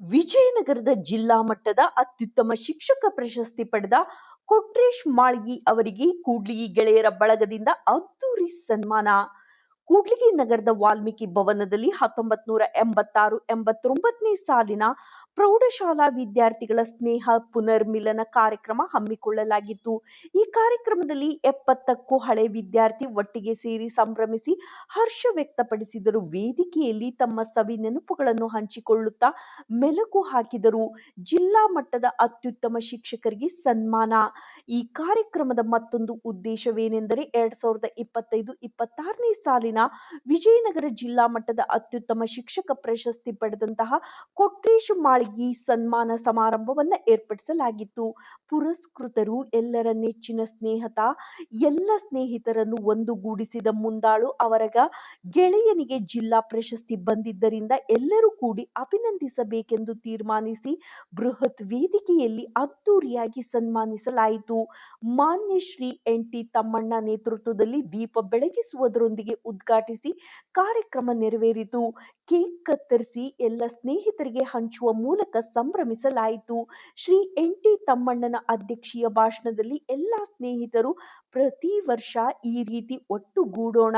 ವಿಜಯನಗರದ ಜಿಲ್ಲಾ ಮಟ್ಟದ ಅತ್ಯುತ್ತಮ ಶಿಕ್ಷಕ ಪ್ರಶಸ್ತಿ ಪಡೆದ ಕೊಟ್ರೇಶ್ ಮಾಳ್ಗಿ ಅವರಿಗೆ ಕೂಡ್ಲಿಗಿ ಗೆಳೆಯರ ಬಳಗದಿಂದ ಅದ್ದೂರಿ ಸನ್ಮಾನ. ಕೂಡ್ಲಿಗಿ ನಗರದ ವಾಲ್ಮೀಕಿ ಭವನದಲ್ಲಿ ಹತ್ತೊಂಬತ್ ನೂರ ಎಂಬತ್ತಾರು, ಎಂಬತ್ತೊಂಬತ್ತನೇ ಸಾಲಿನ ಪ್ರೌಢಶಾಲಾ ವಿದ್ಯಾರ್ಥಿಗಳ ಸ್ನೇಹ ಪುನರ್ಮಿಲನ ಕಾರ್ಯಕ್ರಮ ಹಮ್ಮಿಕೊಳ್ಳಲಾಗಿತ್ತು. ಈ ಕಾರ್ಯಕ್ರಮದಲ್ಲಿ ಎಪ್ಪತ್ತಕ್ಕೂ ಹಳೆ ವಿದ್ಯಾರ್ಥಿ ಒಟ್ಟಿಗೆ ಸೇರಿ ಸಂಭ್ರಮಿಸಿ ಹರ್ಷ ವ್ಯಕ್ತಪಡಿಸಿದರು. ವೇದಿಕೆಯಲ್ಲಿ ತಮ್ಮ ಸವಿ ನೆನಪುಗಳನ್ನು ಹಂಚಿಕೊಳ್ಳುತ್ತಾ ಮೆಲುಕು ಹಾಕಿದರು. ಜಿಲ್ಲಾ ಮಟ್ಟದ ಅತ್ಯುತ್ತಮ ಶಿಕ್ಷಕರಿಗೆ ಸನ್ಮಾನ. ಈ ಕಾರ್ಯಕ್ರಮದ ಮತ್ತೊಂದು ಉದ್ದೇಶವೇನೆಂದರೆ ಎರಡ್ ಸಾವಿರದ ಇಪ್ಪತ್ತೈದು, ಇಪ್ಪತ್ತಾರನೇ ಸಾಲಿನ ವಿಜಯನಗರ ಜಿಲ್ಲಾ ಮಟ್ಟದ ಅತ್ಯುತ್ತಮ ಶಿಕ್ಷಕ ಪ್ರಶಸ್ತಿ ಪಡೆದಂತಹ ಕೊಟ್ರೇಶ್ ಮಾಳ್ಗಿ ಸನ್ಮಾನ ಸಮಾರಂಭವನ್ನ ಏರ್ಪಡಿಸಲಾಗಿತ್ತು. ಪುರಸ್ಕೃತರು ಎಲ್ಲರ ನೆಚ್ಚಿನ ಸ್ನೇಹತ, ಎಲ್ಲ ಸ್ನೇಹಿತರನ್ನು ಒಂದುಗೂಡಿಸಿದ ಮುಂದಾಳು ಅವರಗ ಗೆಳೆಯನಿಗೆ ಜಿಲ್ಲಾ ಪ್ರಶಸ್ತಿ ಬಂದಿದ್ದರಿಂದ ಎಲ್ಲರೂ ಕೂಡಿ ಅಭಿನಂದಿಸಬೇಕೆಂದು ತೀರ್ಮಾನಿಸಿ ಬೃಹತ್ ವೇದಿಕೆಯಲ್ಲಿ ಅದ್ದೂರಿಯಾಗಿ ಸನ್ಮಾನಿಸಲಾಯಿತು. ಮಾನ್ಯ ಶ್ರೀ ಎನ್ ಟಿ ತಮ್ಮಣ್ಣ ನೇತೃತ್ವದಲ್ಲಿ ದೀಪ ಬೆಳಗಿಸುವುದರೊಂದಿಗೆ ಉದ್ಘಾಟಿಸಿ ಕಾರ್ಯಕ್ರಮ ನೆರವೇರಿತು. ಕೇಕ್ ಕತ್ತರಿಸಿ ಎಲ್ಲ ಸ್ನೇಹಿತರಿಗೆ ಹಂಚುವ ಮೂಲಕ ಸಂಭ್ರಮಿಸಲಾಯಿತು. ಶ್ರೀ ಎನ್ ಟಿ ತಮ್ಮಣ್ಣನ ಅಧ್ಯಕ್ಷೀಯ ಭಾಷಣದಲ್ಲಿ ಎಲ್ಲ ಸ್ನೇಹಿತರು ಪ್ರತಿ ವರ್ಷ ಈ ರೀತಿ ಒಟ್ಟುಗೂಡೋಣ.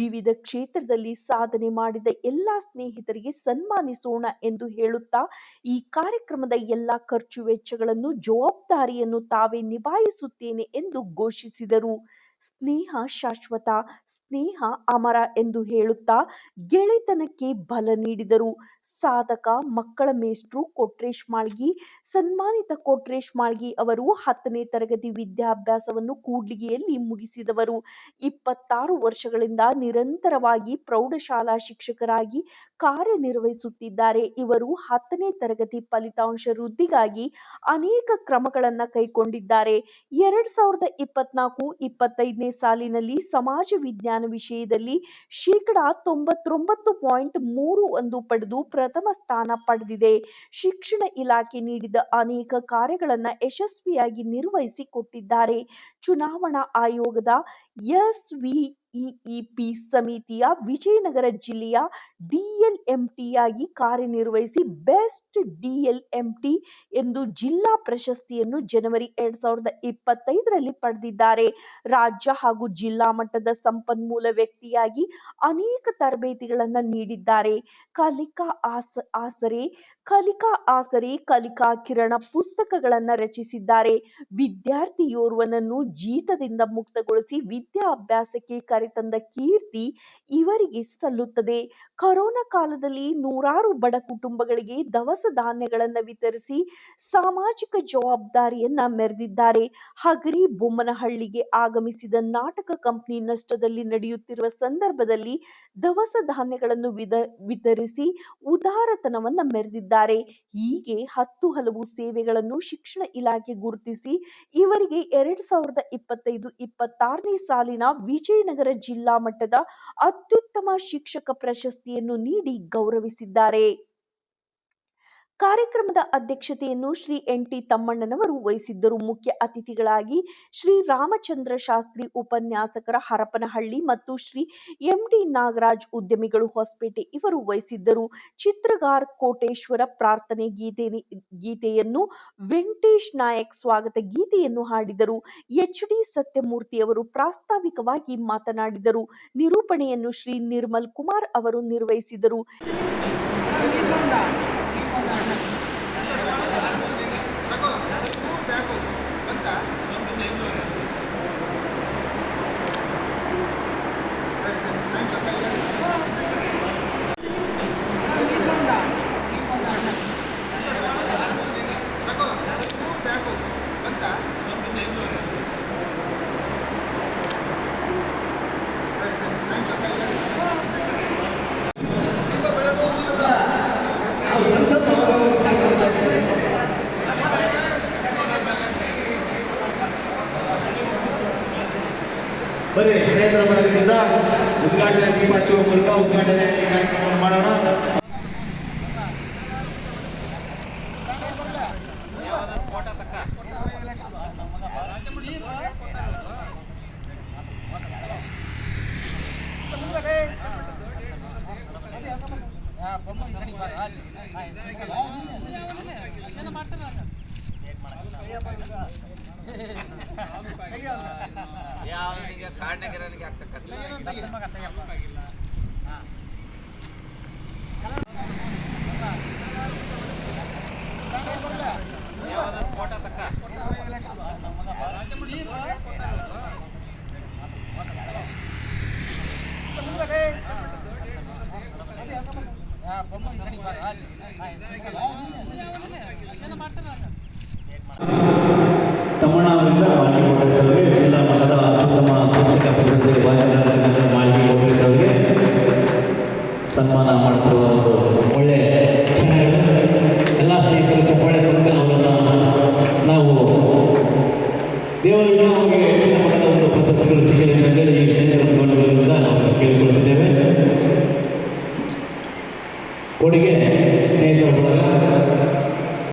ವಿವಿಧ ಕ್ಷೇತ್ರದಲ್ಲಿ ಸಾಧನೆ ಮಾಡಿದ ಎಲ್ಲ ಸ್ನೇಹಿತರಿಗೆ ಸನ್ಮಾನಿಸೋಣ ಎಂದು ಹೇಳುತ್ತಾ, ಈ ಕಾರ್ಯಕ್ರಮದ ಎಲ್ಲ ಖರ್ಚು ವೆಚ್ಚಗಳನ್ನು ಜವಾಬ್ದಾರಿಯನ್ನು ತಾವೇ ನಿಭಾಯಿಸುತ್ತೇನೆ ಎಂದು ಘೋಷಿಸಿದರು. ಸ್ನೇಹ ಶಾಶ್ವತ ಸ್ನೇಹ ಅಮರ ಎಂದು ಹೇಳುತ್ತಾ ಗೆಳೆತನಕ್ಕೆ ಬಲ ನೀಡಿದರು. ಸಾಧಕ ಮಕ್ಕಳ ಮೇಷ್ಟ್ರು ಕೊಟ್ರೇಶ್ ಮಾಳ್ಗಿ, ಸನ್ಮಾನಿತ ಕೊಟ್ರೇಶ್ ಮಾಳ್ಗಿ ಅವರು ಹತ್ತನೇ ತರಗತಿ ವಿದ್ಯಾಭ್ಯಾಸವನ್ನು ಕೂಡ್ಲಿಗೆಯಲ್ಲಿ ಮುಗಿಸಿದವರು. ಇಪ್ಪತ್ತಾರು ವರ್ಷಗಳಿಂದ ನಿರಂತರವಾಗಿ ಪ್ರೌಢಶಾಲಾ ಶಿಕ್ಷಕರಾಗಿ ಕಾರ್ಯನಿರ್ವಹಿಸುತ್ತಿದ್ದಾರೆ. ಇವರು ಹತ್ತನೇ ತರಗತಿ ಫಲಿತಾಂಶ ವೃದ್ಧಿಗಾಗಿ ಅನೇಕ ಕ್ರಮಗಳನ್ನು ಕೈಗೊಂಡಿದ್ದಾರೆ. ಎರಡ್ ಸಾವಿರದ ಇಪ್ಪತ್ನಾಲ್ಕು ಇಪ್ಪತ್ತೈದನೇ ಸಾಲಿನಲ್ಲಿ ಸಮಾಜ ವಿಜ್ಞಾನ ವಿಷಯದಲ್ಲಿ ಶೇಕಡಾ ತೊಂಬತ್ತೊಂಬತ್ತು ಪಾಯಿಂಟ್ ಮೂರು ಒಂದು ಪಡೆದು ಪ್ರಥಮ ಸ್ಥಾನ ಪಡೆದಿದೆ. ಶಿಕ್ಷಣ ಇಲಾಖೆ ನೀಡಿದ ಅನೇಕ ಕಾರ್ಯಗಳನ್ನು ಯಶಸ್ವಿಯಾಗಿ ನಿರ್ವಹಿಸಿ ಕೊಟ್ಟಿದ್ದಾರೆ. ಚುನಾವಣಾ ಆಯೋಗದ ಎಸ್ವಿಇಇಪಿ ಸಮಿತಿಯ ವಿಜಯನಗರ ಜಿಲ್ಲೆಯ ಡಿಎಲ್ಎಂಟಿಯಾಗಿ ಕಾರ್ಯನಿರ್ವಹಿಸಿ ಬೆಸ್ಟ್ ಡಿಎಲ್ಎಂಟಿ ಎಂದು ಜಿಲ್ಲಾ ಪ್ರಶಸ್ತಿಯನ್ನು ಜನವರಿ ಎರಡ್ ಸಾವಿರದ ಇಪ್ಪತ್ತೈದರಲ್ಲಿ ಪಡೆದಿದ್ದಾರೆ. ರಾಜ್ಯ ಹಾಗೂ ಜಿಲ್ಲಾ ಮಟ್ಟದ ಸಂಪನ್ಮೂಲ ವ್ಯಕ್ತಿಯಾಗಿ ಅನೇಕ ತರಬೇತಿಗಳನ್ನು ನೀಡಿದ್ದಾರೆ. ಕಲಿಕಾ ಆಸ, ಆಸರೆ, ಕಲಿಕಾ ಆಸರೆ, ಕಲಿಕಾ ಕಿರಣ ಪುಸ್ತಕಗಳನ್ನು ರಚಿಸಿದ್ದಾರೆ. ವಿದ್ಯಾರ್ಥಿಯೋರ್ವನನ್ನು ಜೀತದಿಂದ ಮುಕ್ತಗೊಳಿಸಿ ವಿದ್ಯಾಭ್ಯಾಸಕ್ಕೆ ಕರೆತಂದ ಕೀರ್ತಿ ಇವರಿಗೆ ಸಲ್ಲುತ್ತದೆ. ಕರೋನಾ ಕಾಲದಲ್ಲಿ ನೂರಾರು ಬಡ ಕುಟುಂಬಗಳಿಗೆ ದವಸ ಧಾನ್ಯಗಳನ್ನು ವಿತರಿಸಿ ಸಾಮಾಜಿಕ ಜವಾಬ್ದಾರಿಯನ್ನ ಮೆರೆದಿದ್ದಾರೆ. ಹಗರಿ ಬೊಮ್ಮನಹಳ್ಳಿಗೆ ಆಗಮಿಸಿದ ನಾಟಕ ಕಂಪನಿ ನಷ್ಟದಲ್ಲಿ ನಡೆಯುತ್ತಿರುವ ಸಂದರ್ಭದಲ್ಲಿ ದವಸ ಧಾನ್ಯಗಳನ್ನು ವಿತರಿಸಿ ಉದಾರತನವನ್ನ ಮೆರೆದಿದ್ದಾರೆ. ಹೀಗೆ ಹತ್ತು ಹಲವು ಸೇವೆಗಳನ್ನು ಶಿಕ್ಷಣ ಇಲಾಖೆ ಗುರುತಿಸಿ, ಇವರಿಗೆ ಎರಡ್ ಸಾವಿರದ ಇಪ್ಪತ್ತೈದು ಇಪ್ಪತ್ತಾರನೇ ಸಾಲಿನ ವಿಜಯನಗರ ಜಿಲ್ಲಾ ಮಟ್ಟದ ಅತ್ಯುತ್ತಮ ಶಿಕ್ಷಕ ಪ್ರಶಸ್ತಿಯನ್ನು ನೀಡಿ ಗೌರವಿಸಿದ್ದಾರೆ. ಕಾರ್ಯಕ್ರಮದ ಅಧ್ಯಕ್ಷತೆಯನ್ನು ಶ್ರೀ ಎನ್ ಟಿ ತಮ್ಮಣ್ಣನವರು ವಹಿಸಿದ್ದರು. ಮುಖ್ಯ ಅತಿಥಿಗಳಾಗಿ ಶ್ರೀ ರಾಮಚಂದ್ರ ಶಾಸ್ತ್ರಿ ಉಪನ್ಯಾಸಕರ ಹರಪನಹಳ್ಳಿ ಮತ್ತು ಶ್ರೀ ಎಂ ಡಿ ನಾಗರಾಜ್ ಉದ್ಯಮಿಗಳು ಹೊಸಪೇಟೆ ಇವರು ವಹಿಸಿದ್ದರು. ಚಿತ್ರಗಾರ್ ಕೋಟೇಶ್ವರ ಪ್ರಾರ್ಥನೆ ಗೀತೆ, ಗೀತೆಯನ್ನು ವೆಂಕಟೇಶ್ ನಾಯಕ್ ಸ್ವಾಗತ ಗೀತೆಯನ್ನು ಹಾಡಿದರು. ಎಚ್ ಡಿ ಸತ್ಯಮೂರ್ತಿ ಅವರು ಪ್ರಾಸ್ತಾವಿಕವಾಗಿ ಮಾತನಾಡಿದರು. ನಿರೂಪಣೆಯನ್ನು ಶ್ರೀ ನಿರ್ಮಲ್ ಕುಮಾರ್ ಅವರು ನಿರ್ವಹಿಸಿದರು. ಬಂತ ಬನ್ನಿ ಕ್ಷೇತ್ರ ಬಳಗದಿಂದ ಉದ್ಘಾಟನೆ ದೀಪ ಹಚ್ಚುವ ಮೂಲಕ ಉದ್ಘಾಟನೆ ಕಾರ್ಯಕ್ರಮವನ್ನು ಮಾಡೋಣ. ಮಾಡ್ತಾರೆ? ಯಾವನಿಗೆ ಕಾರಣಗಿರನಿಗೆ ಆಗ್ತಕ್ಕಂಥ ಫೋಟೋ ತಕ್ಕ ತಮ್ಮಣ್ಣ ಸನ್ಮಾನ ಮಾಡ್ತಿರುವ ಒಂದು ಒಳ್ಳೆ ಎಲ್ಲ ಸ್ನೇಹಿತರು ಚಪ್ಪಾಳೆ ನಾವು ದೇವರಿಂದ ನಮಗೆ ಹೆಚ್ಚಿನ ಒಂದು ಪ್ರಶಸ್ತಿಗಳು ಸಿಗಲಿ ಅಂತೇಳಿ ನಾವು ಕೇಳಿಕೊಳ್ಳುತ್ತಿದ್ದೇವೆ ಕೊಡುಗೆ ಸ್ನೇಹಿತರು ಬಳಗ.